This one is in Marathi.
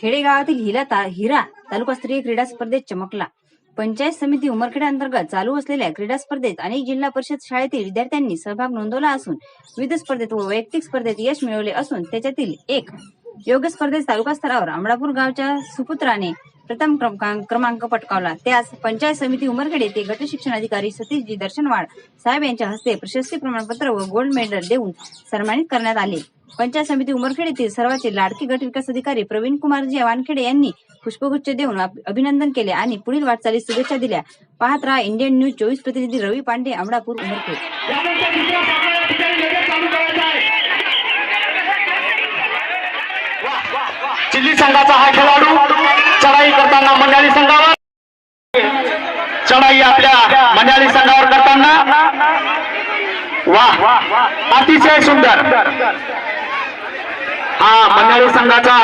खेडेगावातील हिला ता हिरा तालुकास्तरीय क्रीडा स्पर्धेत चमकला. पंचायत समिती उमरखेडा अंतर्गत चालू असलेल्या क्रीडा स्पर्धेत अनेक जिल्हा परिषद शाळेतील विद्यार्थ्यांनी सहभाग नोंदवला असून विविध स्पर्धेत व वैयक्तिक स्पर्धेत यश मिळवले असून त्याच्यातील एक योग्य स्पर्धेत तालुका स्तरावर अमळापूर गावच्या सुपुत्राने प्रथम क्रमांक क्रमांक पटकावला. त्यास पंचायत समिती उमरखेड येथे गट शिक्षणाधिकारी सतीशजी दर्शनवाड साहेब यांच्या हस्ते प्रशस्ती प्रमाणपत्र व गोल्ड मेडल देऊन सन्मानित करण्यात आले. पंचायत समिती उमरखेड येथील सर्वांचे लाडके गट विकास अधिकारी प्रवीण कुमारजी वानखेडे यांनी पुष्पगुच्छ देऊन अभिनंदन केले आणि पुढील वाटचालीस शुभेच्छा दिल्या. पाहत राहा इंडियन न्यूज चोवीस प्रतिनिधी रवी पांडे अमडापूर उमरखेड. चिल्ली संघाचा हा खेळाडू चढाई करताना मंडाळी संघावर. चढाई आपल्या मंडाळी संघावर करताना. वा अतिशय सुंदर. हा मंडाळी संघाचा